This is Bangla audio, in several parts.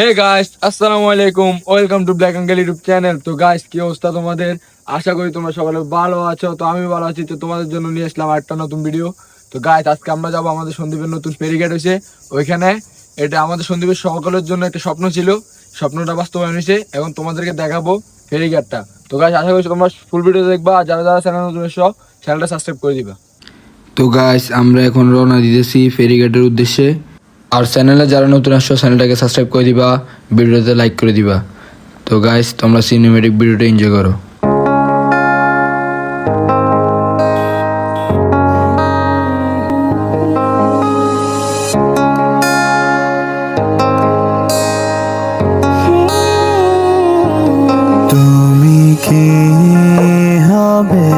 হে গাইস আসসালামু আলাইকুম। Welcome to Black Angle YouTube channel তো গাইস কি অবস্থা তোমাদের? আশা করি তোমরা সকালে ভালো আছো। তো আমি ভালো আছি। তো তোমাদের জন্য নিয়ে আসলাম একটা নতুন ভিডিও তো গাইস আজকে আমরা যাব আমাদের সন্দীপের নতুন ফেরিগেট হয়েছে ওইখানে এটা আমাদের সন্দীপের সকলের জন্য একটা স্বপ্ন ছিল। স্বপ্নটা বাস্তবায়ন হয়েছে এবং তোমাদেরকে দেখাবো ফেরিগেটটা তো গাইস আশা করি তোমরা ফুল ভিডিও দেখবা। আর যারা যারা চ্যানেল নতুন এসো চ্যানেলটা সাবস্ক্রাইব করে দিবা। তো গাইস আমরা এখন রওনা দিতেছি ফেরিঘাটের উদ্দেশ্যে। আর চ্যানেলে যারা নতুন আসছো, চ্যানেলটাকে সাবস্ক্রাইব করে দিবা, ভিডিওতে লাইক করে দিবা। তো গাইস তোমরা সিনেমেটিক ভিডিওটা এনজয় করো। তুমি কি হবে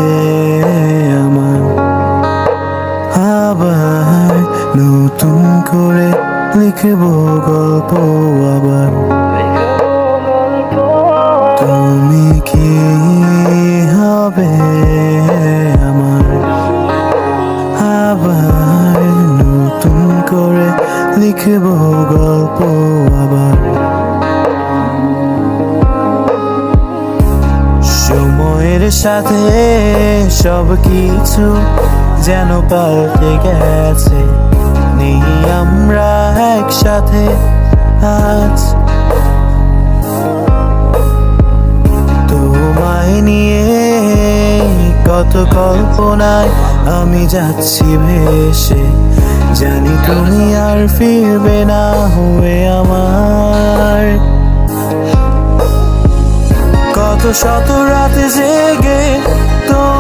আবার নতুন করে লিখব গল্প আবার। তুমি কি হবে আমার? আবার নতুন করে লিখব গল্প আবার। সময়ের সাথে সব কিছু যেন পাল্টে গেছে। নেই আমরা একসাথে আজ। তোমায় নিয়ে কত কল্পনায় আমি যাচ্ছি ভেসে। জানি তুমি আর ফিরবে না হয়ে আমার। কত শত রাতে জেগে তোমায়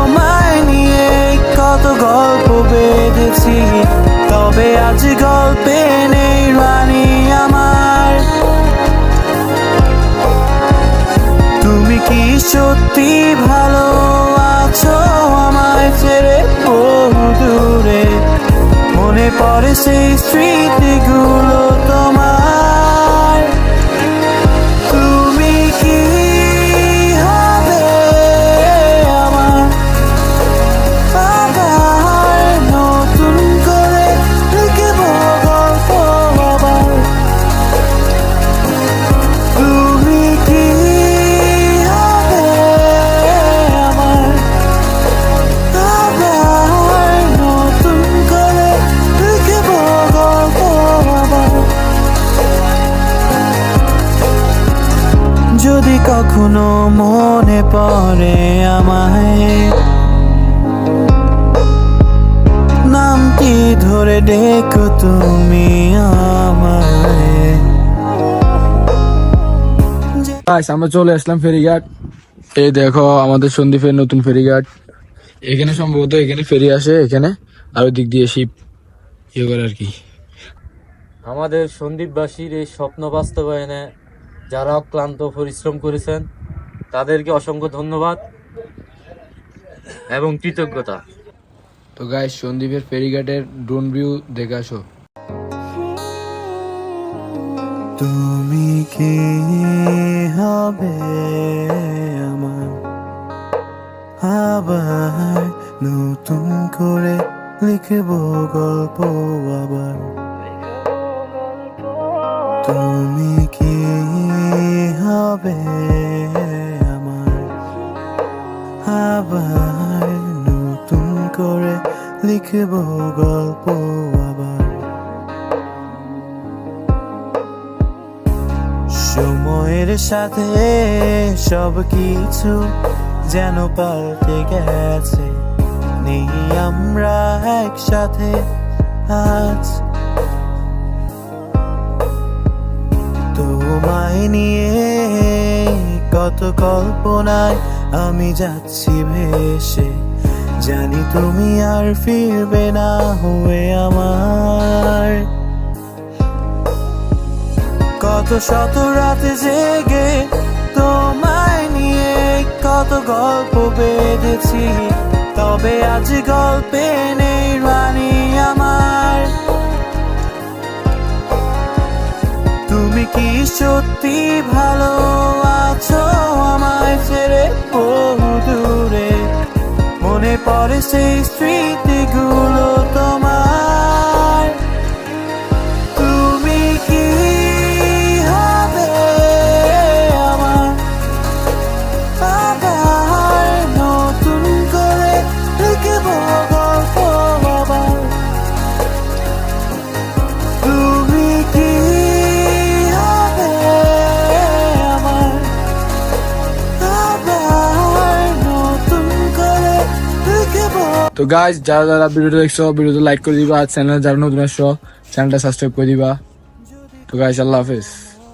পড়ে সেই স্মৃতিগুলো তোমার কখনো মনে পড়ে আমায়। নামটি ধরে ডেকো তুমি আমায়। আমরা চলে আসলাম ফেরিঘাট। এই দেখো আমাদের সন্দীপের নতুন ফেরিঘাট। এখানে সম্ভবত এখানে ফেরি আসে এখানে। আর ওই দিক দিয়ে শিপ ইয়ে করে আর কি? আমাদের সন্দীপবাসীর এই স্বপ্ন বাস্তবায়নে যারা অক্লান্ত পরিশ্রম করেছেন তাদেরকে অসংখ্য ধন্যবাদ এবং কৃতজ্ঞতা। তো গাইস সন্দীপের ফেরিঘাটের ড্রোন ভিউ দেখে আসো। তুমি কি হবে আমার? আবার নতুন করে লিখব গল্প আবার। তুমি কি হবে আমার। আবার নতুন করে লিখব গল্প আবার। সময়ের সাথে সব কিছু যেন পাল্টে গেছে। নেই আমরা একসাথে আজ তোমায় নিয়ে কত কল্পনায় আমি যাচ্ছি ভেসে। জানি তুমি আর ফিরবে না হয়ে আমার। কত শত রাতে জেগে তোমায় নিয়ে কত গল্প বেঁধেছি, তবে আজ গল্পে নেই রানী আমার। সত্যি ভালো আছো আমায় ছেড়ে বহু দূরে। মনে পড়ে সেই তো গাইজ যারা যারা ভিডিওটা দেখছ ভিডিওতে লাইক করে দিবা, আর চ্যানেল যারা নতুন আসছো চ্যানেলটা সাবস্ক্রাইব করে দিবা। তো গাইজ আল্লাহ হাফেজ।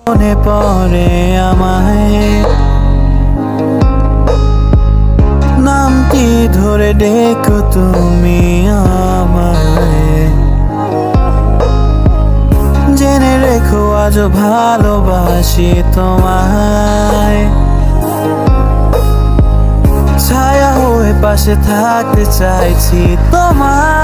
মনে পড়ে আমায়। নামটি ধরে ডেকো তুমি আমায়? জেনে রেখো আজ ভালোবাসি তোমায়। হয়ে পাশে থাকতে চাইছি তোমার